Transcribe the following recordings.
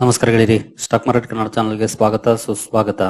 ನಮಸ್ಕಾರಗಳಿರಿ stock market Kannada ಚಾನಲ್ಗೆ ಸ್ವಾಗತ, ಸುಸ್ವಾಗತ.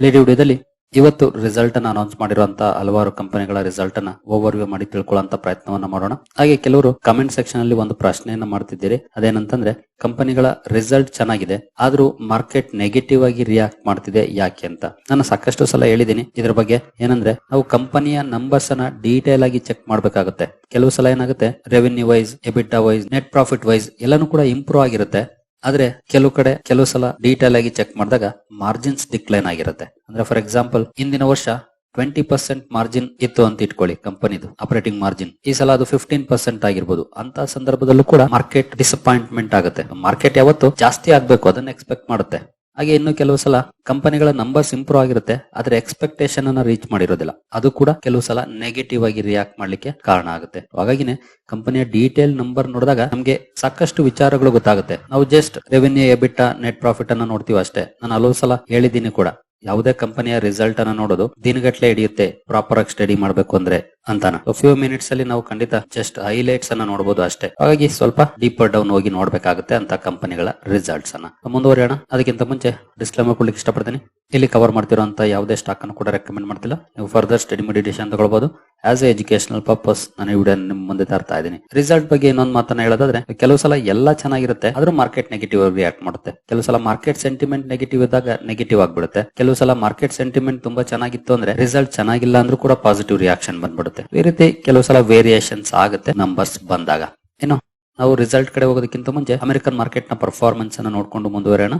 ಲೇಡಿ ವಿಡಿಯೋದಲ್ಲಿ ಇವತ್ತು ರಿಸಲ್ಟ್ ಅನ್ನ ಅನೌನ್ಸ್ ಮಾಡಿರುವಂತಹ ಹಲವಾರು ಕಂಪನಿಗಳ ರಿಸಲ್ಟ್ ಅನ್ನ ಓವರ್ ವ್ಯೂ ಮಾಡಿ ತಿಳ್ಕೊಳ್ಳುವಂತ ಪ್ರಯತ್ನವನ್ನ ಮಾಡೋಣ. ಹಾಗೆ ಕೆಲವರು ಕಮೆಂಟ್ ಸೆಕ್ಷನ್ ಅಲ್ಲಿ ಒಂದು ಪ್ರಶ್ನೆಯನ್ನ ಮಾಡ್ತಿದ್ದೀರಿ. ಅದೇನಂತಂದ್ರೆ ಕಂಪನಿಗಳ ರಿಸಲ್ಟ್ ಚೆನ್ನಾಗಿದೆ, ಆದ್ರೂ ಮಾರ್ಕೆಟ್ ನೆಗೆಟಿವ್ ಆಗಿ ರಿಯಾಕ್ಟ್ ಮಾಡ್ತಿದೆ ಯಾಕೆ ಅಂತ. ನಾನು ಸಾಕಷ್ಟು ಸಲ ಹೇಳಿದ್ದೀನಿ, ಇದ್ರ ಬಗ್ಗೆ ಏನಂದ್ರೆ, ನಾವು ಕಂಪನಿಯ ನಂಬರ್ಸ್ ಅನ್ನ ಡೀಟೇಲ್ ಆಗಿ ಚೆಕ್ ಮಾಡ್ಬೇಕಾಗುತ್ತೆ. ಕೆಲವು ಸಲ ಏನಾಗುತ್ತೆ revenue wise EBITDA wise net profit wise ಎಲ್ಲಾನು ಕೂಡ ಇಂಪ್ರೂವ್ ಆಗಿರುತ್ತೆ. ಆದ್ರೆ ಕೆಲವು ಕಡೆ ಕೆಲವು ಸಲ ಡೀಟೇಲ್ ಆಗಿ ಚೆಕ್ ಮಾಡಿದಾಗ ಮಾರ್ಜಿನ್ಸ್ ಡಿಕ್ಲೈನ್ ಆಗಿರುತ್ತೆ. ಅಂದ್ರೆ ಫಾರ್ ಎಕ್ಸಾಂಪಲ್ ಹಿಂದಿನ ವರ್ಷ ಟ್ವೆಂಟಿ ಪರ್ಸೆಂಟ್ ಮಾರ್ಜಿನ್ ಇತ್ತು ಅಂತ ಇಟ್ಕೊಳ್ಳಿ ಕಂಪನಿದು ಆಪರೇಟಿಂಗ್ ಮಾರ್ಜಿನ್ ಈ ಸಲ ಅದು ಫಿಫ್ಟೀನ್ ಪರ್ಸೆಂಟ್ ಆಗಿರ್ಬೋದು. ಅಂತ ಸಂದರ್ಭದಲ್ಲೂ ಕೂಡ ಮಾರ್ಕೆಟ್ ಡಿಸಪಾಯಿಂಟ್ಮೆಂಟ್ ಆಗುತ್ತೆ. ಮಾರ್ಕೆಟ್ ಯಾವತ್ತು ಜಾಸ್ತಿ ಆಗ್ಬೇಕು, ಅದನ್ನ ಎಕ್ಸ್ಪೆಕ್ಟ್ ಮಾಡುತ್ತೆ. ಹಾಗೆ ಇನ್ನು ಕೆಲವು ಸಲ ಕಂಪನಿಗಳ ನಂಬರ್ಸ್ ಇಂಪ್ರೂವ್ ಆಗಿರುತ್ತೆ, ಆದ್ರೆ ಎಕ್ಸ್ಪೆಕ್ಟೇಷನ್ ಅನ್ನ ರೀಚ್ ಮಾಡಿರೋದಿಲ್ಲ. ಅದು ಕೂಡ ಕೆಲವು ಸಲ ನೆಗೆಟಿವ್ ಆಗಿ ರಿಯಾಕ್ಟ್ ಮಾಡ್ಲಿಕ್ಕೆ ಕಾರಣ ಆಗುತ್ತೆ. ಹಾಗಾಗಿನೇ ಕಂಪನಿಯ ಡೀಟೇಲ್ ನಂಬರ್ ನೋಡಿದಾಗ ನಮಗೆ ಸಾಕಷ್ಟು ವಿಚಾರಗಳು ಗೊತ್ತಾಗುತ್ತೆ. ನಾವು just revenue EBITDA net profit ಅನ್ನ ನೋಡ್ತೀವಿ ಅಷ್ಟೇ ನಾನು ಹಲವು ಸಲ ಹೇಳಿದ್ದೀನಿ ಕೂಡ. ಯಾವುದೇ ಕಂಪನಿಯ ರಿಸಲ್ಟ್ ಅನ್ನ ನೋಡೋದು ದಿನಗಟ್ಲೆ ಹಿಡಿಯುತ್ತೆ ಪ್ರಾಪರ್ ಆಗಿ ಸ್ಟಡಿ ಮಾಡ್ಬೇಕು ಅಂದ್ರೆ ಅಂತಾನ. ಫ್ಯೂ ಮಿನಿಟ್ಸ್ ಅಲ್ಲಿ ನಾವು ಖಂಡಿತ ಜಸ್ಟ್ ಹೈಲೈಟ್ಸ್ ಅನ್ನ ನೋಡಬಹುದು ಅಷ್ಟೇ. ಹಾಗಾಗಿ ಸ್ವಲ್ಪ ಡೀಪರ್ ಡೌನ್ ಹೋಗಿ ನೋಡ್ಬೇಕಾಗುತ್ತೆ ಅಂತ ಕಂಪನಿಗಳ ರಿಸಲ್ಟ್ಸ್ ಅನ್ನ. ಮುಂದುವರಿಯೋಣ. ಅದಕ್ಕಿಂತ ಮುಂಚೆ ಡಿಸ್ಕ್ಲೇಮರ್ ಕೊಡ್ಲಿಕ್ಕೆ ಇಷ್ಟಪಡ್ತೀನಿ. ಇಲ್ಲಿ ಕವರ್ ಮಾಡ್ತಿರುವಂತ ಯಾವುದೇ ಸ್ಟಾಕ್ ಅನ್ನು ಕೂಡ ರೆಕಮೆಂಡ್ ಮಾಡ್ತಿಲ್ಲ. ನೀವು ಫರ್ದರ್ ಸ್ಟಡಿ ಮೆಡಿಟೇಷನ್ ತಗೊಳ್ಬಹುದು ಆಸ್ ಎ ಎಜುಕೇಶನಲ್ ಪರ್ಪಸ್ ನಾನು ಈ ವಿಡಿಯೋ ನಿಮ್ ಮುಂದೆ ತರ್ತಾ ಇದ್ದೀನಿ. ರಿಸಲ್ಟ್ ಬಗ್ಗೆ ಇನ್ನೊಂದು ಮಾತನ್ನ ಹೇಳೋದಾದ್ರೆ, ಕೆಲವು ಸಲ ಎಲ್ಲ ಚೆನ್ನಾಗಿರುತ್ತೆ, ಆದ್ರೂ ಮಾರ್ಕೆಟ್ ನೆಗೆಟಿವ್ ಆಗಿ ರಿಯಾಕ್ಟ್ ಮಾಡುತ್ತೆ. ಕೆಲವು ಸಲ ಮಾರ್ಕೆಟ್ ಸೆಂಟಿಮೆಂಟ್ ನೆಗೆಟಿವ್ ಇದ್ದಾಗ ನೆಗೆಟಿವ್ ಆಗ್ಬಿಡುತ್ತೆ. ಕೆಲವು ಸಲ ಮಾರ್ಕೆಟ್ ಸೆಂಟಿಮೆಂಟ್ ತುಂಬಾ ಚೆನ್ನಾಗಿತ್ತು ಅಂದ್ರೆ ರಿಸಲ್ಟ್ ಚೆನ್ನಾಗಿಲ್ಲ ಅಂದ್ರೂ ಕೂಡ ಪಾಸಿಟಿವ್ ರಿಯಾಕ್ಷನ್ ಬಂದ್ಬಿಡುತ್ತೆ. ಈ ರೀತಿ ಕೆಲವು ಸಲ ವೇರಿಯೇಷನ್ಸ್ ಆಗುತ್ತೆ ನಂಬರ್ಸ್ ಬಂದಾಗ. ಏನು? ನಾವು ರಿಸಲ್ಟ್ ಕಡೆ ಹೋಗೋದಕ್ಕಿಂತ ಮುಂಚೆ ಅಮೆರಿಕನ್ ಮಾರ್ಕೆಟ್ನ ಪರ್ಫಾರ್ಮೆನ್ಸ್ ಅನ್ನ ನೋಡ್ಕೊಂಡು ಮುಂದುವರೆಯೋಣ.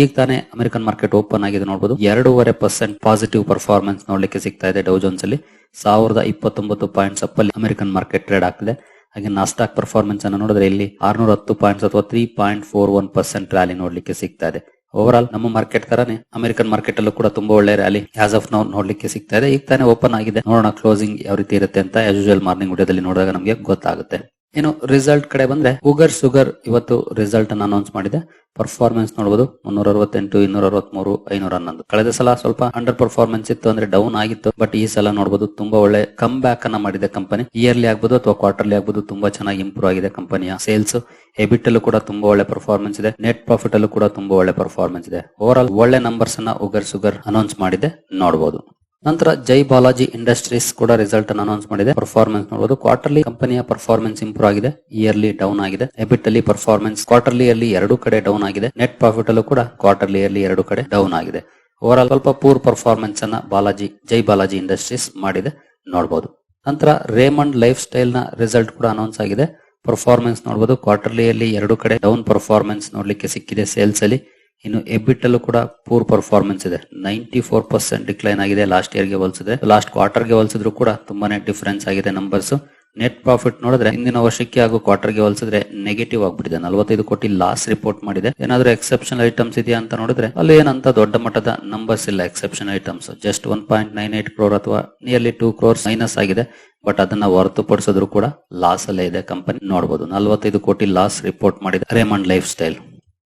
ಈಗ ತಾನೇ ಅಮೆರಿಕನ್ ಮಾರ್ಕೆಟ್ ಓಪನ್ ಆಗಿದೆ ನೋಡಬಹುದು ಎರಡೂವರೆ ಪರ್ಸೆಂಟ್ ಪಾಸಿಟಿವ್ ಪರ್ಫಾರ್ಮೆನ್ಸ್ ನೋಡ್ಲಿಕ್ಕೆ ಸಿಗ್ತಾ ಇದೆ ಡೌ ಜೋನ್ಸ್ ಅಲ್ಲಿ. ಸಾವಿರದ ಇಪ್ಪತ್ತೊಂಬತ್ತು ಪಾಯಿಂಟ್ಸ್ ಅಪ್ ಅಲ್ಲಿ ಅಮೆರಿಕನ್ ಮಾರ್ಕೆಟ್ ಟ್ರೇಡ್ ಆಗ್ತಿದೆ. ಹಾಗೆ ನಾಸ್ಟಾಕ್ ಪರ್ಫಾರ್ಮೆನ್ಸ್ ಅನ್ನು ನೋಡಿದ್ರೆ ಇಲ್ಲಿ ಆರ್ನೂರ ಹತ್ತು ಪಾಯಿಂಟ್ಸ್ ಅಥವಾ three point four one percent rally ನೋಡ್ಲಿಕ್ಕೆ ಸಿಗ್ತಾ ಇದೆ. ಓವರ್ ಆಲ್ ನಮ್ಮ ಮಾರ್ಕೆಟ್ ತರಾನೇ ಅಮೆರಿಕನ್ ಮಾರ್ಕೆಟ್ ಅಲ್ಲೂ ಕೂಡ ತುಂಬಾ ಒಳ್ಳೆ ರ್ಯಾಲಿ ಆಸ್ ಆಫ್ ನೌ ನೋಡ್ಲಿಕ್ಕೆ ಸಿಗ್ತಾ ಇದೆ. ಈಗ ತಾನೇ ಓಪನ್ ಆಗಿದೆ. ನೋಡೋಣ ಕ್ಲೋಸಿಂಗ್ ಯಾವ ರೀತಿ ಇರುತ್ತೆ ಅಂತ ಯೂಶುವಲ್ ಮಾರ್ನಿಂಗ್ ವಿಡಿಯೋದಲ್ಲಿ ನೋಡಿದಾಗ ನಮಗೆ ಗೊತ್ತಾಗುತ್ತೆ. ಇನ್ನು ರಿಸಲ್ಟ್ ಕಡೆ ಬಂದ್ರೆ ಉಗರ್ ಸುಗರ್ ಇವತ್ತು ರಿಸಲ್ಟ್ ಅನ್ನು ಅನೌನ್ಸ್ ಮಾಡಿದೆ. ಪರ್ಫಾರ್ಮೆನ್ಸ್ ನೋಡಬಹುದು ಮುನ್ನೂರ ಅರವತ್ತೆಂಟು ಇನ್ನೂರ ಅರವತ್ಮೂರು ಐನೂರ ಹನ್ನೊಂದು ಕಳೆದ ಸಲ ಸ್ವಲ್ಪ ಅಂಡರ್ ಪರ್ಫಾರ್ಮೆನ್ಸ್ ಇತ್ತು ಅಂದ್ರೆ ಡೌನ್ ಆಗಿತ್ತು. ಬಟ್ ಈ ಸಲ ನೋಡಬಹುದು ತುಂಬಾ ಒಳ್ಳೆ ಕಮ್ ಬ್ಯಾಕ್ ಅನ್ನ ಮಾಡಿದೆ ಕಂಪನಿ ಇಯರ್ಲಿ ಆಗ್ಬಹುದು ಅಥವಾ ಕ್ವಾರ್ಟರ್ಲಿ ಆಗ್ಬಹುದು ತುಂಬಾ ಚೆನ್ನಾಗಿ ಇಂಪ್ರೂವ್ ಆಗಿದೆ ಕಂಪನಿಯ ಸೇಲ್ಸ್ ಎಬಿಟ್ ಅಲ್ಲೂ ಕೂಡ ತುಂಬಾ ಒಳ್ಳೆ ಪರ್ಫಾರ್ಮೆನ್ಸ್ ಇದೆ. ನೆಟ್ ಪ್ರಾಫಿಟ್ ಅಲ್ಲೂ ಕೂಡ ತುಂಬಾ ಒಳ್ಳೆ ಪರ್ಫಾರ್ಮೆನ್ಸ್ ಇದೆ. ಓವರ್ ಆಲ್ ಒಳ್ಳೆ ನಂಬರ್ಸ್ ಅನ್ನ ಉಗರ್ ಸುಗರ್ ಅನೌನ್ಸ್ ಮಾಡಿದೆ. ನೋಡಬಹುದು ನಂತರ ಜೈ ಬಾಲಾಜಿ ಇಂಡಸ್ಟ್ರೀಸ್ ಕೂಡ ರಿಸಲ್ಟ್ ಅನ್ನು ಅನೌನ್ಸ್ ಮಾಡಿದೆ. ಪರ್ಫಾರ್ಮೆನ್ಸ್ ನೋಡಬಹುದು ಕ್ವಾರ್ಟರ್ಲಿ ಕಂಪನಿಯ ಪರ್ಫಾರ್ಮೆನ್ಸ್ ಇಂಪ್ರೂವ್ ಆಗಿದೆ. ಇಯರ್ಲಿ ಡೌನ್ ಆಗಿದೆ. ಎಬಿಟ್ ಅಲ್ಲಿ ಪರ್ಫಾರ್ಮೆನ್ಸ್ ಕ್ವಾರ್ಟರ್ಲಿ ಅಲ್ಲಿ ಎರಡು ಕಡೆ ಡೌನ್ ಆಗಿದೆ. ನೆಟ್ ಪ್ರಾಫಿಟ್ ಅಲ್ಲೂ ಕೂಡ ಕ್ವಾರ್ಟರ್ಲಿ ಅಲ್ಲಿ ಎರಡು ಕಡೆ ಡೌನ್ ಆಗಿದೆ. ಓವರ್ ಆಲ್ ಸ್ವಲ್ಪ ಪೂರ್ ಪರ್ಫಾರ್ಮೆನ್ಸ್ ಅನ್ನ ಬಾಲಾಜಿ, ಜೈ ಬಾಲಾಜಿ ಇಂಡಸ್ಟ್ರೀಸ್ ಮಾಡಿದೆ. ನೋಡಬಹುದು ನಂತರ ರೇಮಂಡ್ ಲೈಫ್ ಸ್ಟೈಲ್ನ ರಿಸಲ್ಟ್ ಕೂಡ ಅನೌನ್ಸ್ ಆಗಿದೆ. ಪರ್ಫಾರ್ಮೆನ್ಸ್ ನೋಡಬಹುದು ಕ್ವಾರ್ಟರ್ಲಿ ಅಲ್ಲಿ ಎರಡು ಕಡೆ ಡೌನ್ ಪರ್ಫಾರ್ಮೆನ್ಸ್ ನೋಡ್ಲಿಕ್ಕೆ ಸಿಕ್ಕಿದೆ ಸೇಲ್ಸ್ ಅಲ್ಲಿ. ಇನ್ನು ಎಬಿಟ್ ಅಲ್ಲೂ ಕೂಡ ಪೂರ್ ಪರ್ಫಾರ್ಮೆನ್ಸ್ ಇದೆ. ನೈಂಟಿ ಫೋರ್ ಪರ್ಸೆಂಟ್ ಡಿಕ್ಲೈನ್ ಆಗಿದೆ ಲಾಸ್ಟ್ ಇಯರ್ಗೆ ಹೋಲಿಸಿದ್ರೆ ಲಾಸ್ಟ್ ಕ್ವಾರ್ಟರ್ಗೆ ಹೋಲಿಸಿದ್ರು ಕೂಡ ತುಂಬಾನೇ ಡಿಫರೆನ್ಸ್ ಆಗಿದೆ ನಂಬರ್ಸ್ ನೆಟ್ ಪ್ರಾಫಿಟ್ ನೋಡಿದ್ರೆ ಹಿಂದಿನ ವರ್ಷಕ್ಕೆ ಹಾಗೂ ಕ್ವಾರ್ಟರ್ಗೆ ಹೋಲಿಸಿದ್ರೆ ನೆಗೆಟಿವ್ ಆಗ್ಬಿಟ್ಟಿದೆ. ನಲವತ್ತೈದು ಕೋಟಿ ಲಾಸ್ ರಿಪೋರ್ಟ್ ಮಾಡಿದೆ. ಏನಾದ್ರೂ ಎಕ್ಸೆಪ್ಷನ್ ಐಟಮ್ಸ್ ಇದೆಯಾ ಅಂತ ನೋಡಿದ್ರೆ ಅಲ್ಲಿ ಏನಂತ ದೊಡ್ಡ ಮಟ್ಟದ ನಂಬರ್ಸ್ ಇಲ್ಲ exception items just one point nine eight crore ಅಥವಾ ನಿಯರ್ಲಿ ಟೂ ಕ್ರೋರ್ಸ್ ಮೈನಸ್ ಆಗಿದೆ. ಬಟ್ ಅದನ್ನ ಹೊರತುಪಡಿಸಿದ್ರು ಕೂಡ ಲಾಸ್ ಅಲ್ಲೇ ಇದೆ ಕಂಪನಿ ನೋಡಬಹುದು ನಲವತ್ತೈದು ಕೋಟಿ ಲಾಸ್ ರಿಪೋರ್ಟ್ ಮಾಡಿದೆ. ರೇಮಂಡ್ ಲೈಫ್ ಸ್ಟೈಲ್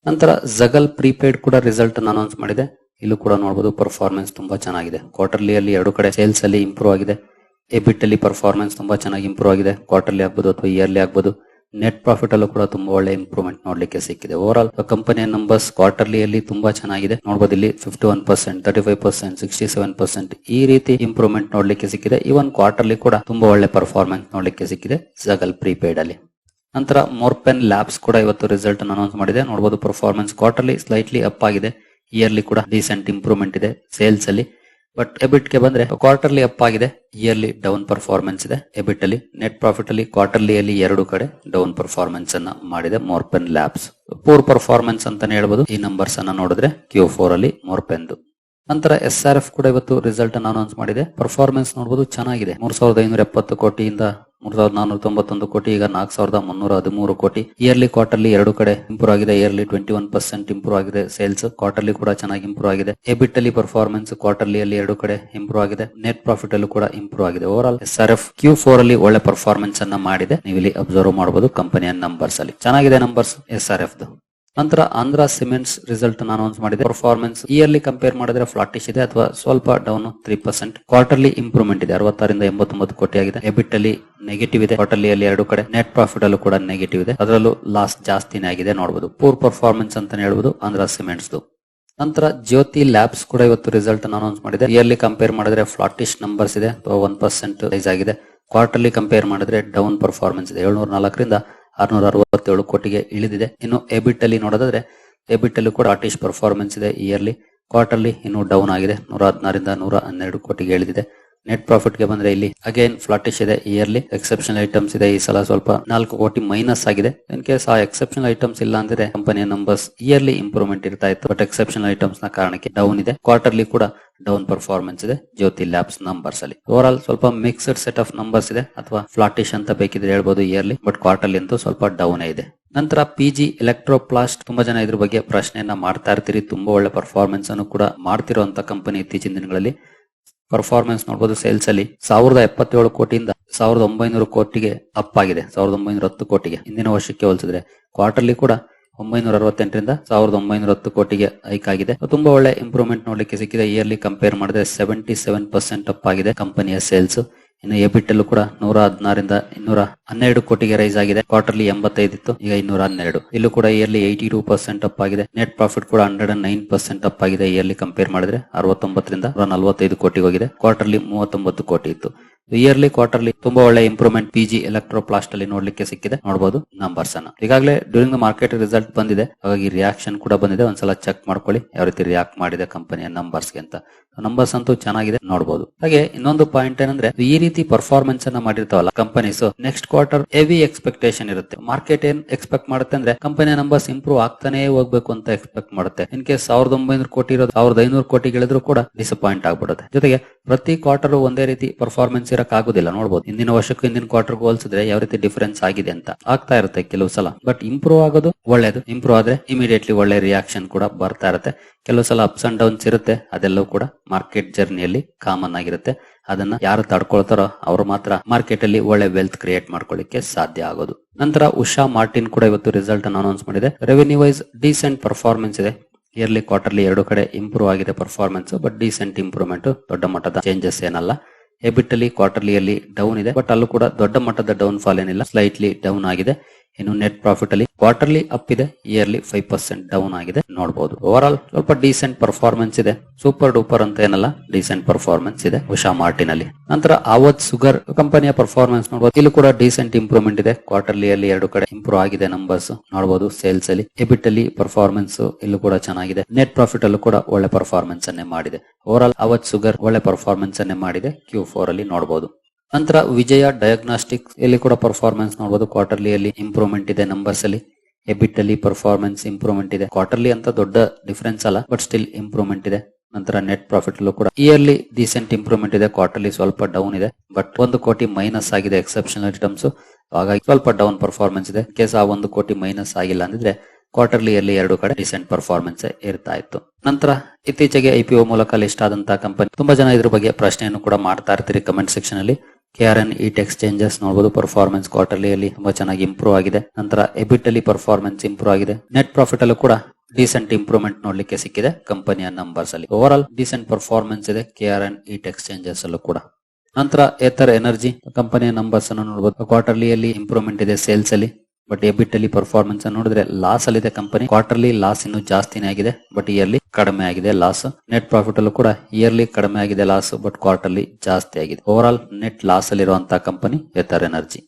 ನಂತರ ಜಗಲ್ ಪ್ರೀಪೇಡ್ ಕೂಡ ರಿಸಲ್ಟ್ ಅನ್ನು ಅನೌನ್ಸ್ ಮಾಡಿದೆ. ಇಲ್ಲೂ ಕೂಡ ನೋಡಬಹುದು ಪರ್ಫಾರ್ಮೆನ್ಸ್ ತುಂಬಾ ಚೆನ್ನಾಗಿದೆ. ಕ್ವಾರ್ಟರ್ಲಿ ಅಲ್ಲಿ ಎರಡು ಕಡೆ ಸೇಲ್ಸ್ ಅಲ್ಲಿ ಇಂಪ್ರೂವ್ ಆಗಿದೆ. ಎಬಿಟ್ ಅಲ್ಲಿ ಪರ್ಫಾರ್ಮೆನ್ಸ್ ತುಂಬಾ ಚೆನ್ನಾಗಿ ಇಂಪ್ರೂವ್ ಆಗಿದೆ. ಕ್ವಾರ್ಟರ್ಲಿ ಆಗ್ಬೋದು ಅಥವಾ ಇಯರ್ಲಿ ಆಗ್ಬೋದು. ನೆಟ್ ಪ್ರಾಫಿಟ್ ಅಲ್ಲೂ ಕೂಡ ತುಂಬಾ ಒಳ್ಳೆ ಇಂಪ್ರೂವ್ಮೆಂಟ್ ನೋಡ್ಲಿಕ್ಕೆ ಸಿಕ್ಕಿದೆ. ಓವರ್ ಆಲ್ ಕಂಪನಿಯ ನಂಬರ್ಸ್ ಕ್ವಾರ್ಟರ್ಲಿ ಅಲ್ಲಿ ತುಂಬಾ ಚೆನ್ನಾಗಿದೆ. ನೋಡಬಹುದು ಇಲ್ಲಿ fifty one percent thirty five percent sixty seven percent ಈ ರೀತಿ ಇಂಪ್ರೂವ್ಮೆಂಟ್ ನೋಡ್ಲಿಕ್ಕೆ ಸಿಕ್ಕಿದೆ. ಇವನ್ ಕ್ವಾರ್ಟರ್ಲಿ ಕೂಡ ತುಂಬಾ ಒಳ್ಳೆ ಪರ್ಫಾರ್ಮೆನ್ಸ್ ನೋಡ್ಲಿಕ್ಕೆ ಸಿಕ್ಕಿದೆ ಜಗಲ್ ಪ್ರೀಪೇಡ್ ಅಲ್ಲಿ. ನಂತರ ಮೋರ್ಪೆನ್ ಲ್ಯಾಬ್ಸ್ ಕೂಡ ಇವತ್ತು ರಿಸಲ್ಟ್ ಅನೌನ್ಸ್ ಮಾಡಿದೆ. ನೋಡಬಹುದು ಪರ್ಫಾರ್ಮೆನ್ಸ್ ಕ್ವಾರ್ಟರ್ಲಿ ಸ್ಲೈಟ್ಲಿ ಅಪ್ ಆಗಿದೆ. ಇಯರ್ಲಿ ಕೂಡ ರೀಸೆಂಟ್ ಇಂಪ್ರೂವ್ಮೆಂಟ್ ಇದೆ ಸೇಲ್ಸ್ ಅಲ್ಲಿ. ಬಟ್ ಎಬಿಟ್ಗೆ ಬಂದ್ರೆ ಕ್ವಾರ್ಟರ್ಲಿ ಅಪ್ ಆಗಿದೆ. ಇಯರ್ಲಿ ಡೌನ್ ಪರ್ಫಾರ್ಮೆನ್ಸ್ ಇದೆ ಎಬಿಟ್ ಅಲ್ಲಿ. ನೆಟ್ ಪ್ರಾಫಿಟ್ ಅಲ್ಲಿ ಕ್ವಾರ್ಟರ್ಲಿ ಅಲ್ಲಿ ಎರಡು ಕಡೆ ಡೌನ್ ಪರ್ಫಾರ್ಮೆನ್ಸ್ ಅನ್ನ ಮಾಡಿದೆ ಮೋರ್ಪೆನ್ ಲ್ಯಾಬ್ಸ್ ಪೂರ್ ಪರ್ಫಾರ್ಮೆನ್ಸ್ ಅಂತಾನೆ ಹೇಳ್ಬೋದು. ಈ ನಂಬರ್ಸ್ ಅನ್ನ ನೋಡಿದ್ರೆ ಕ್ಯೂ ಫೋರ್ ಅಲ್ಲಿ ಮೋರ್ಪೆನ್ದು ನಂತರ ಎಸ್ ಆರ್ ಎಫ್ ಕೂಡ ಇವತ್ತು ರಿಸಲ್ಟ್ ಅನ್ನು ಅನೌನ್ಸ್ ಮಾಡಿದೆ. ಪರ್ಫಾರ್ಮೆನ್ಸ್ ನೋಡಬಹುದು ಚೆನ್ನಾಗಿದೆ. ಮೂರ್ ಸಾವಿರದ ಐನೂರ ಎಪ್ಪತ್ತು ಕೋಟಿಯಿಂದ ಮೂರ್ ಸಾವಿರದ ನಾನೂರ ತೊಂಬತ್ತೊಂದು ಕೋಟಿ, ಈಗ ನಾಲ್ಕು ಸಾವಿರದ ಮುನ್ನೂರ ಹದಿಮೂರು ಕೋಟಿ. ಇಯರ್ಲಿ ಕ್ವಾರ್ಟರ್ಲಿ ಎರಡು ಕಡೆ ಇಂಪ್ರೂವ್ ಆಗಿದೆ. Yearly twenty one percent improve ಆಗಿದೆ. ಸೇಲ್ಸ್ ಕ್ವಾರ್ಟರ್ಲಿ ಕೂಡ ಚೆನ್ನಾಗಿ ಇಂಪ್ರೂವ್ ಆಗಿದೆ. ಎಬಿಟ್ ಅಲ್ಲಿ ಪರ್ಫಾರ್ಮೆನ್ಸ್ ಕ್ವಾರ್ಟರ್ಲಿ ಅಲ್ಲಿ ಎರಡು ಕಡೆ ಇಂಪ್ರೂವ್ ಆಗಿದೆ. ನೆಟ್ ಪ್ರಾಫಿಟ್ ಅಲ್ಲೂ ಕೂಡ ಇಂಪ್ರೂವ್ ಆಗಿದೆ. Over all S R F Q four ಅಲ್ಲಿ ಒಳ್ಳೆ ಪರ್ಫಾರ್ಮೆನ್ಸ್ ಅನ್ನ ಮಾಡಿದೆ. ನೀವು ಇಲ್ಲಿ ಅಬ್ಸರ್ವ್ ಮಾಡಬಹುದು ಕಂಪನಿಯ ನಂಬರ್ಸ್ ಅಲ್ಲಿ. ಚೆನ್ನಾಗಿದೆ ನಂಬರ್ಸ್ ಎಸ್ ಆರ್ ಎಫ್ ನಂತರ ಆಂಧ್ರ ಸಿಮೆಂಟ್ಸ್ ರಿಸಲ್ಟ್ ಅನೌನ್ಸ್ ಮಾಡಿದೆ. ಪರ್ಫಾರ್ಮೆನ್ಸ್ ಇಯರ್ಲಿ ಕಂಪೇರ್ ಮಾಡಿದ್ರೆ ಫ್ಲಾಟಿಶ್ ಇದೆ ಅಥವಾ ಸ್ವಲ್ಪ down three percent quarterly improvement ಇದೆ. ಅರವತ್ತಾರಿಂದ ಎಂಬತ್ತೊಂಬತ್ತು ಕೋಟಿ ಆಗಿದೆ. ಎಬಿಟ್ ಅಲ್ಲಿ ನೆಗೆಟಿವ್ ಇದೆ. ಕ್ವಾರ್ಟರ್ಲಿ ಅಲ್ಲಿ ಎರಡು ಕಡೆ. ನೆಟ್ ಪ್ರಾಫಿಟ್ ಅಲ್ಲೂ ಕೂಡ ನೆಗೆಟಿವ್ ಇದೆ. ಅದರಲ್ಲೂ ಲಾಸ್ ಜಾಸ್ತಿನೇ ಆಗಿದೆ ನೋಡಬಹುದು ಪೂರ್ ಪರ್ಫಾರ್ಮೆನ್ಸ್ ಅಂತ ಹೇಳ್ಬೋದು ಆಂಧ್ರ ಸಿಮೆಂಟ್ಸ್ ನಂತರ ಜ್ಯೋತಿ ಲ್ಯಾಬ್ಸ್ ಕೂಡ ಇವತ್ತು ರಿಸಲ್ಟ್ ಅನೌನ್ಸ್ ಮಾಡಿದೆ. ಇಯರ್ಲಿ ಕಂಪೇರ್ ಮಾಡಿದ್ರೆ ಫ್ಲಾಟಿಶ್ ನಂಬರ್ಸ್ ಇದೆ. ಅಥವಾ ಒನ್ ಪರ್ಸೆಂಟ್ ರೈಸ್ ಆಗಿದೆ. ಕ್ವಾರ್ಟರ್ಲಿ ಕಂಪೇರ್ ಮಾಡಿದ್ರೆ ಡೌನ್ ಪರ್ಫಾರ್ಮೆನ್ಸ್ ಇದೆ. ಏಳ್ನೂರ ನಾಲ್ಕರಿಂದ ಆರ್ನೂರ ಅರವತ್ತೇಳು ಕೋಟಿಗೆ ಇಳಿದಿದೆ. ಇನ್ನು ಎಬಿಟ್ ಅಲ್ಲಿ ನೋಡೋದಾದ್ರೆ ಎಬಿಟ್ ಅಲ್ಲಿ ಕೂಡ ಆರ್ಟಿಸ್ಟ್ ಪರ್ಫಾರ್ಮೆನ್ಸ್ ಇದೆ ಇಯರ್ಲಿ ಕ್ವಾರ್ಟರ್ಲಿ ಇನ್ನು ಡೌನ್ ಆಗಿದೆ. ನೂರ ಹದಿನಾರಿಂದ ನೂರ ಹನ್ನೆರಡು ಕೋಟಿಗೆ ಇಳಿದಿದೆ. ನೆಟ್ ಪ್ರಾಫಿಟ್ಗೆ ಬಂದ್ರೆ ಇಲ್ಲಿ ಅಗೇನ್ ಫ್ಲಾಟಿಶ್ ಇದೆ ಇಯರ್ಲಿ ಎಕ್ಸೆಪ್ಷನಲ್ ಐಟಮ್ಸ್ ಇದೆ. ಈ ಸಲ ಸ್ವಲ್ಪ ನಾಲ್ಕು ಕೋಟಿ ಮೈನಸ್ ಆಗಿದೆ. ಇನ್ ಕೇಸ್ ಆ ಎಕ್ಸೆಪ್ಷನಲ್ ಐಟಮ್ಸ್ ಇಲ್ಲ ಅಂದ್ರೆ ಕಂಪನಿಯ ನಂಬರ್ಸ್ ಇಯರ್ಲಿ ಇಂಪ್ರೂವ್ಮೆಂಟ್ ಇರ್ತಾ ಇತ್ತು. ಬಟ್ ಎಕ್ಸೆಪ್ಷನಲ್ ಐಟಮ್ಸ್ನ ಕಾರಣಕ್ಕೆ ಡೌನ್ ಇದೆ. ಕ್ವಾರ್ಟರ್ಲಿ ಕೂಡ ಡೌನ್ ಪರ್ಫಾರ್ಮೆನ್ಸ್ ಇದೆ. ಜ್ಯೋತಿ ಲ್ಯಾಬ್ಸ್ ನಂಬರ್ಸ್ ಅಲ್ಲಿ. ಓವರ್ ಆಲ್ ಸ್ವಲ್ಪ ಮಿಕ್ಸ್ಡ್ ಸೆಟ್ ಆಫ್ ನಂಬರ್ಸ್ ಇದೆ. ಅಥವಾ ಫ್ಲಾಟಿಶ್ ಅಂತ ಬೇಕಿದ್ರೆ ಹೇಳ್ಬೋದು ಇಯರ್ಲಿ ಬಟ್ ಕ್ವಾರ್ಟರ್ಲಿ ಅಂತೂ ಸ್ವಲ್ಪ ಡೌನ್ ಇದೆ. ನಂತರ ಪಿ ಜಿ ಎಲೆಕ್ಟ್ರೋಪ್ಲಾಸ್ಟ್ ತುಂಬಾ ಜನ ಇದ್ರ ಬಗ್ಗೆ ಪ್ರಶ್ನೆಯನ್ನ ಮಾಡ್ತಾ ಇರ್ತೀರಿ. ತುಂಬಾ ಒಳ್ಳೆ ಪರ್ಫಾರ್ಮೆನ್ಸ್ ಅನ್ನು ಕೂಡ ಮಾಡ್ತಿರುವಂತ ಕಂಪನಿ ಇತ್ತೀಚಿನ ದಿನಗಳಲ್ಲಿ. ಪರ್ಫಾರ್ಮೆನ್ಸ್ ನೋಡಬಹುದು ಸೇಲ್ಸ್ ಅಲ್ಲಿ ಸಾವಿರದ ಎಪ್ಪತ್ತೇಳು ಕೋಟಿಯಿಂದ ಸಾವಿರದ ಒಂಬೈನೂರು ಕೋಟಿಗೆ ಅಪ್ ಆಗಿದೆ. ಸಾವಿರದ ಒಂಬೈನೂರ ಹತ್ತು ಕೋಟಿಗೆ. ಹಿಂದಿನ ವರ್ಷಕ್ಕೆ ಹೋಲಿಸಿದ್ರೆ ಕ್ವಾರ್ಟರ್ಲಿ ಕೂಡ ಒಂಬೈನೂರ ಅರವತ್ತೆಂಟರಿಂದ ಸಾವಿರದ ಒಂಬೈನೂರ ಹತ್ತು ಕೋಟಿಗೆ ಹೈಕ್ ಆಗಿದೆ. ತುಂಬಾ ಒಳ್ಳೆ ಇಂಪ್ರೂವ್ಮೆಂಟ್ ನೋಡ್ಲಿಕ್ಕೆ ಸಿಕ್ಕಿದೆ. ಇಯರ್ಲಿ ಕಂಪೇರ್ ಮಾಡಿದ್ರೆ ಸೆವೆಂಟಿ ಸೆವೆನ್ ಪರ್ಸೆಂಟ್ ಅಪ್ ಆಗಿದೆ ಕಂಪನಿಯ ಸೇಲ್ಸ್ ಇನ್ನು ಎಬಿಟ್ ಕೂಡ ನೂರ ಹದಿನಾರಿಂದ ಇನ್ನೂರ ಹನ್ನೆರಡು ಕೋಟಿಗೆ ರೈಸ್ ಆಗಿದೆ. ಕ್ವಾರ್ಟರ್ಲಿ ಎಂಬತ್ತೈದು ಇತ್ತು ಈಗ ಇನ್ನೂರ ಹನ್ನೆರಡು. ಇಲ್ಲೂ ಕೂಡ yearly eighty two percent up ಆಗಿದೆ. ನೆಟ್ ಪ್ರಾಫಿಟ್ ಕೂಡ hundred and nine percent up ಆಗಿದೆ ಇಯರ್ಲಿ ಕಂಪೇರ್ ಮಾಡಿದ್ರೆ. ಅರವತ್ತೊಂಬತ್ತರಿಂದ ನಲವತ್ತೈದು ಕೋಟಿಗೆ ಹೋಗಿದೆ. ಕ್ವಾರ್ಟರ್ಲಿ ಮೂವತ್ತೊಂಬತ್ತು ಕೋಟಿ ಇತ್ತು. ಇಯರ್ಲಿ ಕ್ವಾರ್ಟರ್ಲಿ ತುಂಬಾ ಒಳ್ಳೆ ಇಂಪ್ರೂವ್ಮೆಂಟ್ ಪಿ ಜಿ ಎಲೆಕ್ಟ್ರೋಪ್ಲಾಸ್ಟ್ ಅಲ್ಲಿ ನೋಡ್ಲಿಕ್ಕೆ ಸಿಕ್ಕಿದೆ. ನೋಡಬಹುದು ನಂಬರ್ಸ್ ಅನ್ನ. ಈಗಾಗಲೇ ಡ್ಯೂರಿಂಗ್ ದ ಮಾರ್ಕೆಟ್ ರಿಸಲ್ಟ್ ಬಂದಿದೆ. ಹಾಗಾಗಿ ರಿಯಾಕ್ಷನ್ ಕೂಡ ಬಂದಿದೆ. ಒಂದ್ಸಲ ಚೆಕ್ ಮಾಡ್ಕೊಳ್ಳಿ. ಯಾವ ರೀತಿ ರಿಯಾಕ್ಟ್ ಮಾಡಿದೆ ಕಂಪನಿಯ ನಂಬರ್ಸ್ ಅಂತ. ನಂಬರ್ಸ್ ಅಂತೂ ಚೆನ್ನಾಗಿದೆ. ನೋಡಬಹುದು ಹಾಗೆ ಇನ್ನೊಂದು ಪಾಯಿಂಟ್ ಏನಂದ್ರೆ, ಈ ರೀತಿ ಪರ್ಫಾರ್ಮೆನ್ಸ್ ಅನ್ನ ಮಾಡಿರ್ತಾವಲ್ಲ companies next quarter heavy expectation ಇರುತ್ತೆ. ಮಾರ್ಕೆಟ್ ಏನ್ ಎಕ್ಸ್ಪೆಕ್ಟ್ ಮಾಡುತ್ತೆ ಅಂದ್ರೆ ಕಂಪನಿಯ ನಂಬರ್ಸ್ ಇಂಪ್ರೂವ್ ಆಗ್ತಾನೆ ಹೋಗ್ಬೇಕು ಅಂತ ಎಕ್ಸ್ಪೆಕ್ಟ್ ಮಾಡುತ್ತೆ. ಇನ್ ಕೇಸ್ ಸಾವಿರದ ಒಂಬೈನೂರು ಕೋಟಿ ಇರೋದು, ಸಾವಿರದ ಐನೂರು ಕೋಟಿ ಗೆಳಿದ್ರು ಕೂಡ ಡಿಸಪಾಯಿಂಟ್ ಆಗ್ಬಿಡುತ್ತೆ. ಜೊತೆಗೆ ಪ್ರತಿ ಕ್ವಾರ್ಟರ್ ಒಂದೇ ರೀತಿ ಪರ್ಫಾರ್ಮೆನ್ಸ್ ಇರಕ್ ಆಗುದಿಲ್ಲ ನೋಡಬಹುದು ಹಿಂದಿನ ವರ್ಷಕ್ಕೂ ಹಿಂದಿನ ಕ್ವಾರ್ಟರ್ ಹೋಲಿಸಿದ್ರೆ ಯಾವ ರೀತಿ ಡಿಫರೆನ್ಸ್ ಆಗಿದೆ ಅಂತ ಆಗ್ತಾ ಇರುತ್ತೆ ಕೆಲವು ಸಲ. ಬಟ್ ಇಂಪ್ರೂವ್ ಆಗೋದು ಒಳ್ಳೇದು. ಇಂಪ್ರೂವ್ ಆದ್ರೆ ಇಮಿಡಿಯೇಟ್ಲಿ ಒಳ್ಳೆ ರಿಯಾಕ್ಷನ್ ಕೂಡ ಬರ್ತಾ ಇರುತ್ತೆ. ಕೆಲವು ಸಲ ಅಪ್ಸ್ ಅಂಡ್ ಡೌನ್ಸ್ ಇರುತ್ತೆ. ಅದೆಲ್ಲವೂ ಕೂಡ ಮಾರ್ಕೆಟ್ ಜರ್ನಿಯಲ್ಲಿ ಕಾಮನ್ ಆಗಿರುತ್ತೆ. ಅದನ್ನ ಯಾರು ತಡ್ಕೊಳ್ತಾರೋ ಅವರು ಮಾತ್ರ ಮಾರ್ಕೆಟ್ ಅಲ್ಲಿ ಒಳ್ಳೆ ವೆಲ್ತ್ ಕ್ರಿಯೇಟ್ ಮಾಡ್ಕೊಳ್ಳಿಕ್ಕೆ ಸಾಧ್ಯ ಆಗೋದು. ನಂತರ ಉಷಾ ಮಾರ್ಟಿನ್ ಕೂಡ ಇವತ್ತು ರಿಸಲ್ಟ್ ಅನ್ನು ಅನೌನ್ಸ್ ಮಾಡಿದೆ. ರೆವೆನ್ಯೂ ವೈಸ್ ಡೀಸೆಂಟ್ ಪರ್ಫಾರ್ಮೆನ್ಸ್ ಇದೆ. ಇಯರ್ಲಿ ಕ್ವಾರ್ಟರ್ಲಿ ಎರಡು ಕಡೆ ಇಂಪ್ರೂವ್ ಆಗಿದೆ ಪರ್ಫಾರ್ಮೆನ್ಸ್ ಬಟ್ ಡೀಸೆಂಟ್ ಇಂಪ್ರೂವ್ಮೆಂಟ್ ದೊಡ್ಡ ಮಟ್ಟದ ಚೇಂಜಸ್ ಏನಲ್ಲ. ಎಬಿಟ್ ಅಲ್ಲಿ ಕ್ವಾರ್ಟರ್ಲಿಯಲ್ಲಿ ಡೌನ್ ಇದೆ ಬಟ್ ಅಲ್ಲೂ ಕೂಡ ದೊಡ್ಡ ಮಟ್ಟದ ಡೌನ್ ಫಾಲ್ ಏನಿಲ್ಲ. ಸ್ಲೈಟ್ಲಿ ಡೌನ್ ಆಗಿದೆ. ಇನ್ನು ನೆಟ್ ಪ್ರಾಫಿಟ್ ಅಲ್ಲಿ ಕ್ವಾರ್ಟರ್ಲಿ ಅಪ್ ಇದೆ ಇಯರ್ಲಿ ಫೈವ್ ಪರ್ಸೆಂಟ್ ಡೌನ್ ಆಗಿದೆ. ನೋಡಬಹುದು ಓವರ್ ಆಲ್ ಸ್ವಲ್ಪ ಡೀಸೆಂಟ್ ಪರ್ಫಾರ್ಮೆನ್ಸ್ ಇದೆ. ಸೂಪರ್ ಡೂಪರ್ ಅಂತ ಏನಲ್ಲ ಡೀಸೆಂಟ್ ಪರ್ಫಾರ್ಮೆನ್ಸ್ ಇದೆ ಉಷಾ ಮಾರ್ಟಿನ್ ಅಲ್ಲಿ ನಂತರ ಆವತ್ ಸುಗರ್ ಕಂಪನಿಯ ಪರ್ಫಾರ್ಮೆನ್ಸ್ ನೋಡಬಹುದು ಇಲ್ಲಿ ಕೂಡ ಡೀಸೆಂಟ್ ಇಂಪ್ರೂವ್ಮೆಂಟ್ ಇದೆ. ಕ್ವಾರ್ಟರ್ಲಿ ಅಲ್ಲಿ ಎರಡು ಕಡೆ ಇಂಪ್ರೂವ್ ಆಗಿದೆ ನಂಬರ್ಸ್ ನೋಡಬಹುದು ಸೇಲ್ಸ್ ಅಲ್ಲಿ. ಎಬಿಟ್ ಅಲ್ಲಿ ಪರ್ಫಾರ್ಮೆನ್ಸ್ ಇಲ್ಲೂ ಕೂಡ ಚೆನ್ನಾಗಿದೆ. ನೆಟ್ ಪ್ರಾಫಿಟ್ ಅಲ್ಲೂ ಕೂಡ ಒಳ್ಳೆ ಪರ್ಫಾರ್ಮೆನ್ಸ್ ಅನ್ನೇ ಮಾಡಿದೆ. ಓವರ್ ಆಲ್ ಅವತ್ ಸುಗರ್ ಒಳ್ಳೆ ಪರ್ಫಾರ್ಮೆನ್ಸ್ ಅನ್ನೇ ಮಾಡಿದೆ. ಕ್ಯೂ ಫೋರ್ ಅಲ್ಲಿ ನೋಡಬಹುದು ನಂತರ ವಿಜಯ ಡಯಾಗ್ನಾಸ್ಟಿಕ್ಸ್ ಇಲ್ಲಿ ಕೂಡ ಪರ್ಫಾರ್ಮೆನ್ಸ್ ನೋಡಬಹುದು ಕ್ವಾರ್ಟರ್ಲಿ ಅಲ್ಲಿ ಇಂಪ್ರೂವ್ಮೆಂಟ್ ಇದೆ ನಂಬರ್ಸ್ ಅಲ್ಲಿ. ಎಬಿಟ್ ಅಲ್ಲಿ ಪರ್ಫಾರ್ಮೆನ್ಸ್ ಇಂಪ್ರೂವ್ಮೆಂಟ್ ಇದೆ. ಕ್ವಾರ್ಟರ್ಲಿ ಅಂತ ದೊಡ್ಡ ಡಿಫರೆನ್ಸ್ ಅಲ್ಲ ಬಟ್ ಸ್ಟಿಲ್ ಇಂಪ್ರೂವ್ಮೆಂಟ್ ಇದೆ. ನಂತರ ನೆಟ್ ಪ್ರಾಫಿಟ್ ಅಲ್ಲೂ ಕೂಡ ಇಯರ್ಲಿ ಡೀಸೆಂಟ್ ಇಂಪ್ರೂವ್ಮೆಂಟ್ ಇದೆ. ಕ್ವಾರ್ಟರ್ಲಿ ಸ್ವಲ್ಪ ಡೌನ್ ಇದೆ ಬಟ್ ಒಂದು ಕೋಟಿ ಮೈನಸ್ ಆಗಿದೆ ಎಕ್ಸೆಪ್ಷನಲ್ ಐಟಮ್ಸ್ ಹಾಗಾಗಿ ಸ್ವಲ್ಪ ಡೌನ್ ಪರ್ಫಾರ್ಮೆನ್ಸ್ ಇದೆ. ಕೇಸ್ ಆ ಒಂದು ಕೋಟಿ ಮೈನಸ್ ಆಗಿಲ್ಲ ಅಂದಿದ್ರೆ ಕ್ವಾರ್ಟರ್ಲಿ ಅಲ್ಲಿ ಎರಡು ಕಡೆ ಡಿಸೆಂಟ್ ಪರ್ಫಾರ್ಮೆನ್ಸ್ ಇರ್ತಾ ಇತ್ತು. ನಂತರ ಇತ್ತೀಚೆಗೆ ಐಪಿಒ ಮೂಲಕ ಲಿಸ್ಟ್ ಆದಂತಹ ಕಂಪನಿ ತುಂಬಾ ಜನ ಇದ್ರ ಬಗ್ಗೆ ಪ್ರಶ್ನೆಯನ್ನು ಕೂಡ ಮಾಡ್ತಾ ಇರ್ತೀರಿ ಕಮೆಂಟ್ ಸೆಕ್ಷನ್ ಅಲ್ಲಿ. K R N heat exchangers ನೋಡಬಹುದು ಪರ್ಫಾರ್ಮೆನ್ಸ್ ಕ್ವಾರ್ಟರ್ಲಿ ಅಲ್ಲಿ ತುಂಬಾ ಚೆನ್ನಾಗಿ ಇಂಪ್ರೂವ್ ಆಗಿದೆ. ನಂತರ ಎಬಿಟ್ ಅಲ್ಲಿ ಪರ್ಫಾರ್ಮೆನ್ಸ್ ಇಂಪ್ರೂವ್ ಆಗಿದೆ. ನೆಟ್ ಪ್ರಾಫಿಟ್ ಅಲ್ಲೂ ಕೂಡ ಡೀಸೆಂಟ್ ಇಂಪ್ರೂವ್ಮೆಂಟ್ ನೋಡ್ಲಿಕ್ಕೆ ಸಿಕ್ಕಿದೆ ಕಂಪನಿಯ ನಂಬರ್ಸ್ ಅಲ್ಲಿ ಓವರ್ ಆಲ್ ಡೀಸೆಂಟ್ ಪರ್ಫಾರ್ಮೆನ್ಸ್ ಇದೆ K R N heat exchangers ಅಲ್ಲೂ ಕೂಡ. ನಂತರ ಎಥರ್ ಎನರ್ಜಿ ಕಂಪನಿಯ ನಂಬರ್ಸ್ ಅನ್ನು ನೋಡಬಹುದು ಕ್ವಾರ್ಟರ್ಲಿ ಅಲ್ಲಿ ಇಂಪ್ರೂವ್ಮೆಂಟ್ ಇದೆ ಸೇಲ್ಸ್ ಅಲ್ಲಿ ಬಟ್ ಎಬಿಟ್ ಅಲ್ಲಿ ಪರ್ಫಾರ್ಮೆನ್ಸ್ ನೋಡಿದ್ರೆ ಲಾಸ್ ಅಲ್ಲಿ ಇದೆ ಕಂಪನಿ ಕ್ವಾರ್ಟರ್ಲಿ ಲಾಸ್ ಇನ್ನು ಜಾಸ್ತಿನೇ ಆಗಿದೆ ಬಟ್ ಇಯರ್ಲಿ ಕಡಿಮೆ ಆಗಿದೆ ಲಾಸ್ ನೆಟ್ ಪ್ರಾಫಿಟ್ ಅಲ್ಲೂ ಕೂಡ ಇಯರ್ಲಿ ಕಡಿಮೆ ಆಗಿದೆ ಲಾಸ್ ಬಟ್ ಕ್ವಾರ್ಟರ್ಲಿ ಜಾಸ್ತಿ ಆಗಿದೆ. ಓವರ್ ಆಲ್ ನೆಟ್ ಲಾಸ್ ಅಲ್ಲಿ ಇರುವಂತಹ ಕಂಪನಿ ಎತರ್ ಎನರ್ಜಿ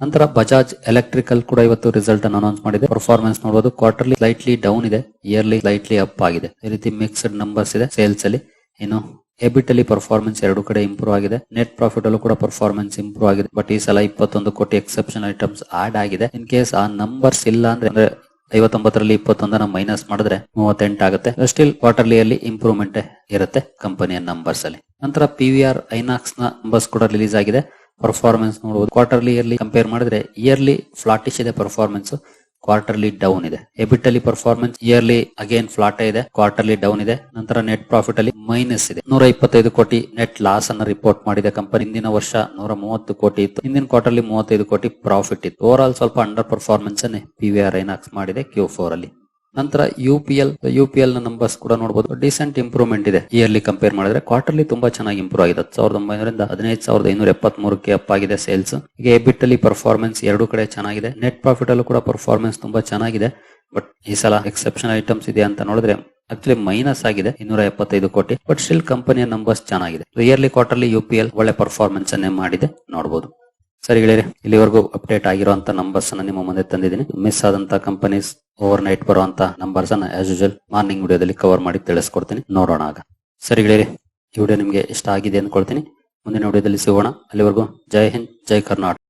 ನಂತರ ಬಜಾಜ್ ಎಲೆಕ್ಟ್ರಿಕಲ್ ಕೂಡ ಇವತ್ತು ರಿಸಲ್ಟ್ ಅನ್ನು ಅನೌನ್ಸ್ ಮಾಡಿದೆ. ಪರ್ಫಾರ್ಮೆನ್ಸ್ ನೋಡಬಹುದು ಕ್ವಾರ್ಟರ್ಲಿ ಸ್ಲೈಟ್ಲಿ ಡೌನ್ ಇದೆ ಇಯರ್ಲಿ ಸ್ಲೈಟ್ಲಿ ಅಪ್ ಆಗಿದೆ. ಈ ರೀತಿ ಮಿಕ್ಸ್ಡ್ ನಂಬರ್ಸ್ ಇದೆ ಸೇಲ್ಸ್ ಅಲ್ಲಿ. ಇನ್ನು ಎಬಿಟ್ ಅಲ್ಲಿ ಪರ್ಫಾರ್ಮೆನ್ಸ್ ಎರಡು ಕಡೆ ಇಂಪ್ರೂವ್ ಆಗಿದೆ. ನೆಟ್ ಪ್ರಾಫಿಟ್ ಅಲ್ಲೂ ಕೂಡ ಪರ್ಫಾರ್ಮೆನ್ಸ್ ಇಂಪ್ರೂವ್ ಆಗಿದೆ. ಬಟ್ ಈ ಸಲ ಇಪ್ಪತ್ತೊಂದು ಕೋಟಿ ಎಕ್ಸೆಪ್ಷನ್ ಐಟಮ್ಸ್ ಆಡ್ ಆಗಿದೆ. ಇನ್ ಕೇಸ್ ಆ ನಂಬರ್ಸ್ ಇಲ್ಲ ಅಂದ್ರೆ ಐವತ್ತೊಂಬತ್ತರಲ್ಲಿ ಇಪ್ಪತ್ತೊಂದನ್ನ ಮೈನಸ್ ಮಾಡಿದ್ರೆ ಮೂವತ್ತೆಂಟು ಆಗುತ್ತೆ. ಸ್ಟಿಲ್ ಕ್ವಾರ್ಟರ್ಲಿ ಅಲ್ಲಿ ಇಂಪ್ರೂವ್ಮೆಂಟ್ ಇರುತ್ತೆ ಕಂಪನಿಯ ನಂಬರ್ಸ್ ಅಲ್ಲಿ. ನಂತರ P V R INOX numbers ಕೂಡ ರಿಲೀಸ್ ಆಗಿದೆ. ಪರ್ಫಾರ್ಮೆನ್ಸ್ ನೋಡಬಹುದು ಕ್ವಾರ್ಟರ್ಲಿ ಇಯರ್ಲಿ ಕಂಪೇರ್ ಮಾಡಿದ್ರೆ ಇಯರ್ಲಿ ಫ್ಲಾಟಿಶ್ ಇದೆ ಪರ್ಫಾರ್ಮೆನ್ಸ್ ಕ್ವಾರ್ಟರ್ಲಿ ಡೌನ್ ಇದೆ. ಎಬಿಟ್ ಅಲ್ಲಿ ಪರ್ಫಾರ್ಮೆನ್ಸ್ ಇಯರ್ಲಿ ಅಗೇನ್ ಫ್ಲಾಟ್ ಇದೆ. ಕ್ವಾರ್ಟರ್ಲಿ ಡೌನ್ ಇದೆ. ನಂತರ ನೆಟ್ ಪ್ರಾಫಿಟ್ ಅಲ್ಲಿ ಮೈನಸ್ ಇದೆ. ನೂರ ಇಪ್ಪತ್ತೈದು ಕೋಟಿ ನೆಟ್ ಲಾಸ್ ಅನ್ನ ರಿಪೋರ್ಟ್ ಮಾಡಿದೆ ಕಂಪನಿ ಹಿಂದಿನ ವರ್ಷ ನೂರ ಮೂವತ್ತು ಕೋಟಿ ಇತ್ತು. ಹಿಂದಿನ ಕ್ವಾರ್ಟರ್ಲಿ ಮೂವತ್ತೈದು ಕೋಟಿ ಪ್ರಾಫಿಟ್ ಇತ್ತು. ಓವರ್ ಆಲ್ ಸ್ವಲ್ಪ ಅಂಡರ್ ಪರ್ಫಾರ್ಮೆನ್ಸ್ ಅನ್ನೇ ಪಿ ವಿ ಐನಾಕ್ಸ್ ಮಾಡಿದೆ ಕ್ಯೂ ಫೋರ್ ಅಲ್ಲಿ. ನಂತರ U P L U P ಎಲ್ನ numbers ಕೂಡ ನೋಡಬಹುದು ಡಿಸೆಂಟ್ ಇಂಪ್ರೂವ್ಮೆಂಟ್ ಇದೆ. ಇಯರ್ಲಿ ಕಂಪೇರ್ ಮಾಡಿದ್ರೆ ಕ್ವಾರ್ಟರ್ಲಿ ತುಂಬಾ ಚೆನ್ನಾಗಿ ಇಂಪ್ರೂವ್ ಆಗಿದೆ. ಸಾವಿರದ ಒಂಬೈನೂರಿಂದ ಹದಿನೈದು ಸಾವಿರದ ಐನೂರ ಎಪ್ಪತ್ತ್ ಮೂರಕ್ಕೆ ಅಪ್ ಆಗಿದೆ ಸೇಲ್ಸ್ ಈಗ ಎಬಿಟ್ ಅಲ್ಲಿ ಪರ್ಫಾರ್ಮೆನ್ಸ್ ಎರಡು ಕಡೆ ಚೆನ್ನಾಗಿದೆ. ನೆಟ್ ಪ್ರಾಫಿಟ್ ಅಲ್ಲೂ ಕೂಡ ಪರ್ಫಾರ್ಮೆನ್ಸ್ ತುಂಬಾ ಚೆನ್ನಾಗಿದೆ. ಬಟ್ ಈ ಸಲ ಎಕ್ಸೆಪ್ಷನ್ ಐಟಮ್ಸ್ ಇದೆ ಅಂತ ನೋಡಿದ್ರೆ ಆಕ್ಚುಲಿ ಮೈನಸ್ ಆಗಿದೆ, ಇನ್ನೂರ ಎಪ್ಪತ್ತೈದು ಕೋಟಿ. ಬಟ್ ಸ್ಟಿಲ್ ಕಂಪನಿಯ ನಂಬರ್ಸ್ ಚೆನ್ನಾಗಿದೆ. Yearly quarterly U P L ಒಳ್ಳೆ ಪರ್ಫಾರ್ಮೆನ್ಸ್ ಅನ್ನೇ ಮಾಡಿದೆ. ನೋಡಬಹುದು ಸರಿ ಗೆಳೆಯರೆ, ಇಲ್ಲಿವರೆಗೂ ಅಪ್ಡೇಟ್ ಆಗಿರುವಂತ ನಂಬರ್ಸ್ ಅನ್ನ ನಿಮ್ಮ ಮುಂದೆ ತಂದಿದ್ದೀನಿ. ಮಿಸ್ ಆದಂತ ಕಂಪನೀಸ್ ಓವರ್ ನೈಟ್ ಬರುವಂತ ನಂಬರ್ಸ್ ಅನ್ನ ಆಸ್ ಯೂಶಲ್ ಮಾರ್ನಿಂಗ್ ವಿಡಿಯೋದಲ್ಲಿ ಕವರ್ ಮಾಡಿ ತಿಳಿಸ್ಕೊಡ್ತೀನಿ. ನೋಡೋಣ ಆಗ. ಸರಿ ಗೆಳೆಯರೆ, ಈ ವಿಡಿಯೋ ನಿಮಗೆ ಇಷ್ಟ ಆಗಿದೆ ಅಂದ್ಕೊಳ್ತೀನಿ. ಮುಂದಿನ ವಿಡಿಯೋದಲ್ಲಿ ಸಿಗೋಣ. ಅಲ್ಲಿವರೆಗೂ ಜೈ ಹಿಂದ್, ಜೈ ಕರ್ನಾಟಕ.